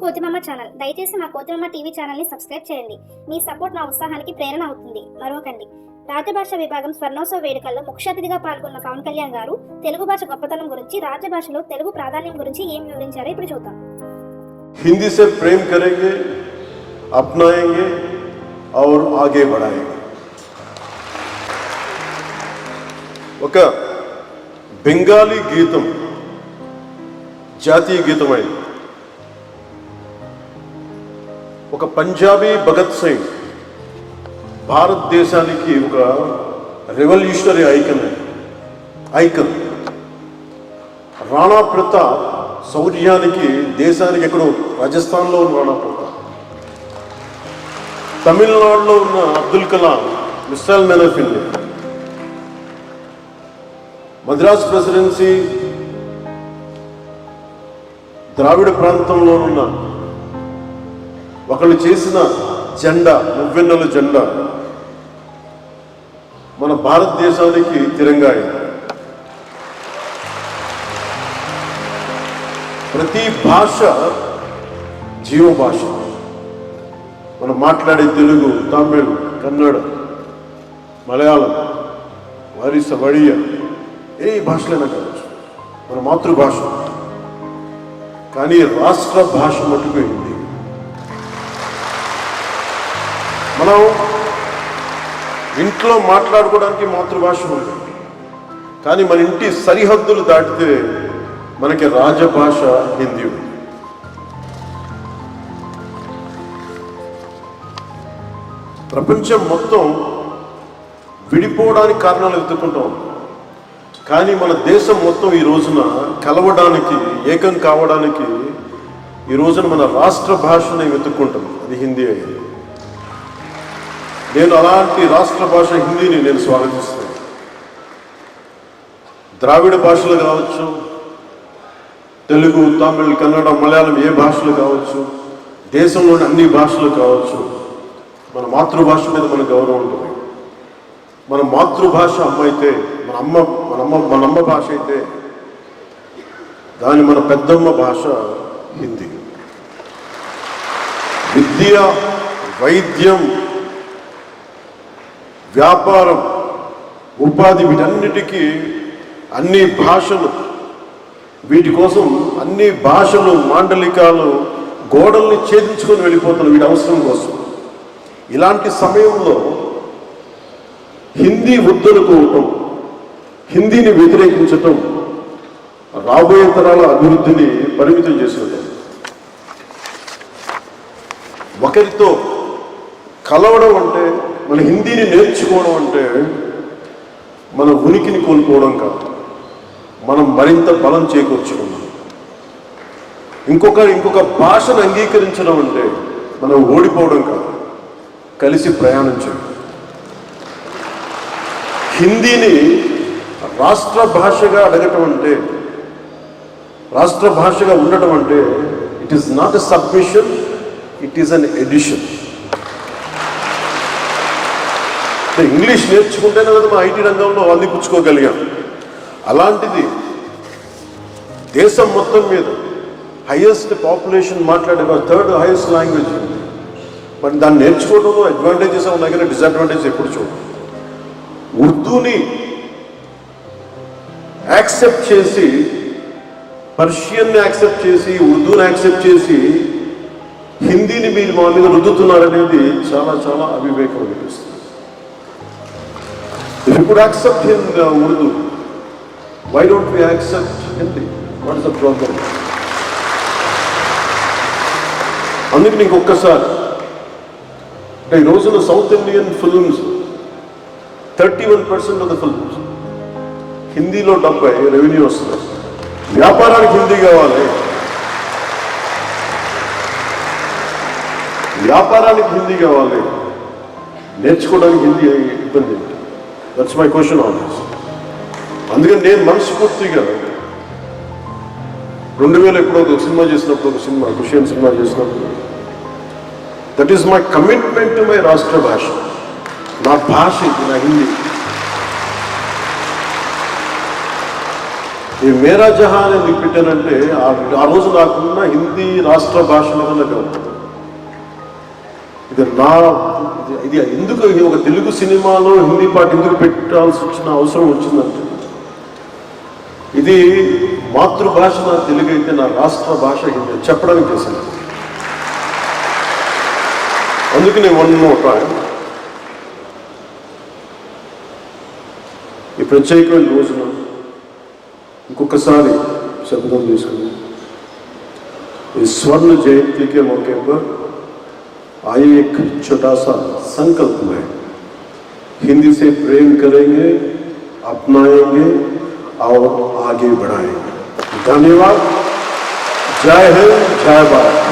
కోతిమమ్మ channel దయచేసి మా కోతిమమ్మ TV ఛానల్ని సబ్స్క్రైబ్ చేయండి మీ సపోర్ట్ నా ఉత్సాహానికి ప్రేరణ అవుతుంది మరొకండి రాజభాష విభాగం స్వర్ణోత్సవ వేడుకల్లో ముఖ్య అతిథిగా పాల్గొన్న పవన్ కళ్యాణ్ గారు తెలుగు భాష గొప్పతనం గురించి రాజభాషలో తెలుగు ప్రాధాన్యం గురించి ఏం వివరించారో ఇప్పుడు చూద్దాం हिंदी से प्रेम करेंगे अपनाएंगे और आगे बढ़ाएंगे ఒక బెంగాలీ గీతం జాతీయ గీతమైంది ఒక పంజాబీ భగత్ సింగ్. భారతదేశానికి ఒక revolutionary icon icon Rana Pratap శౌర్యానికి దేశానికి ఎక్కడో రాజస్థాన్లో ఉన్న రాణా ప్రతాప్. తమిళనాడులో ఉన్న Abdul Kalam missile man of India. Madras presidency Dravida ప్రాంతంలో ఉన్న ఒకళ్ళు చేసిన జెండా నువ్వెన్నెల జెండా? మన భారతదేశానికి తిరంగా ప్రతి భాష జీవ భాష మనం మాట్లాడే తెలుగు తమిళ్ కన్నడ మలయాళం వరిస వడియ ఏ భాషలైనా కావచ్చు. మన మాతృభాష. కానీ రాష్ట్ర భాష మటుకు మనం ఇంట్లో మాట్లాడుకోవడానికి మాతృభాష ఉంది. కానీ మన ఇంటి సరిహద్దులు దాటితే మనకి రాజభాష హిందీ ఉంది. ప్రపంచం మొత్తం విడిపోవడానికి కారణాలు వెతుక్కుంటాం కానీ మన దేశం మొత్తం ఈ రోజున కలవడానికి ఏకం కావడానికి ఈ రోజున మన రాష్ట్ర భాషని వెతుక్కుంటాం. అది హిందీ అయింది నేను అలాంటి రాష్ట్ర భాష హిందీని నేను స్వాగతిస్తాను. ద్రావిడ భాషలు కావచ్చు తెలుగు తమిళ్ కన్నడ మలయాళం ఏ భాషలు కావచ్చు దేశంలోని అన్ని భాషలు కావచ్చు మన మాతృభాష మీద మన గౌరవం ఉంటుంది. మన మాతృభాష అమ్మ అయితే మన అమ్మ మన అమ్మ మన అమ్మ భాష అయితే దాని మన పెద్దమ్మ భాష హిందీ. విద్య వైద్యం వ్యాపారం ఉపాధి వీటన్నిటికీ అన్ని భాషలు. వీటి కోసం అన్ని భాషలు మాండలికాలు గోడల్ని ఛేదించుకొని వెళ్ళిపోతున్నారు వీటి అవసరం కోసం. ఇలాంటి సమయంలో హిందీ వద్దనుకోవటం హిందీని వ్యతిరేకించటం రాబోయే తరాల అభివృద్ధిని పరిమితం చేసేటం ఒకరితో కలవడం అంటే మన హిందీని నేర్చుకోవడం అంటే మన ఉనికిని కోల్పోవడం కాదు. మనం మరింత బలం చేకూర్చుకున్నాం ఇంకొక ఇంకొక భాషను అంగీకరించడం అంటే మనం ఓడిపోవడం కాదు. కలిసి ప్రయాణించడం హిందీని రాష్ట్ర భాషగా అడగటం అంటే రాష్ట్ర భాషగా ఉండటం అంటే it is not a submission it is an edition English నేర్చుకుంటేనే కదా మా ఐటీ రంగంలో అందిపుచ్చుకోగలిగాం అలాంటిది దేశం మొత్తం మీద హైయెస్ట్ పాపులేషన్ మాట్లాడే థర్డ్ హైయెస్ట్ లాంగ్వేజ్ మరి దాన్ని నేర్చుకోవడంలో అడ్వాంటేజెస్ ఉన్నాయి కానీ డిసడ్వాంటేజ్ ఎప్పుడు చూడు. ఉర్దూని యాక్సెప్ట్ చేసి పర్షియన్ని యాక్సెప్ట్ చేసి ఉర్దూని యాక్సెప్ట్ చేసి హిందీని మీరు మా మీద రుద్దుతున్నారనేది చాలా చాలా అవివేకం అనిపిస్తుంది. If you could accept in uh, Urdu, why don't we accept Hindi? What is the problem? అందుకు నీకు ఒక్కసారి అంటే ఈ రోజున south Indian films thirty one percent of the films హిందీలో డెబ్బై రెవెన్యూ వస్తుంది వ్యాపారానికి హిందీ కావాలి వ్యాపారానికి హిందీ కావాలి నేర్చుకోవడానికి హిందీ ఇబ్బంది that's my question on this అందుకని నేను మనస్ఫూర్తిగా రెండు వేల ఎప్పుడో ఒక సినిమా చేసినప్పుడు ఒక సినిమా కుషియన్ సినిమా చేసినప్పుడు that is my commitment to my రాష్ట్ర భాష నా భాష ఇది నా హిందీ. ఈ మేరా జహాన్ అని ఎందుకు పెట్టానంటే ఆ- రోజు నాకున్న హిందీ రాష్ట్ర భాష మీద గౌరవం. ఇది ఇది ఎందుకు ఒక తెలుగు సినిమాలో హిందీ పాట ఎందుకు పెట్టాల్సి వచ్చిన అవసరం వచ్చిందంటే ఇది మాతృభాష నా తెలుగు అయితే నా రాష్ట్ర భాష హిందీ. చెప్పడానికి చేశాను. అందుకనే వన్ మోర్ ఈ ప్రత్యేకమైన రోజున ఇంకొకసారి శబ్దం తీసుకుని ఈ స్వర్ణ జయంతికి మొక్క आइए एक छोटा सा संकल्प में। हिंदी से प्रेम करेंगे, अपनाएँगे और आगे बढ़ाएँगे। धन्यवाद। जय हिंद, जय भारत।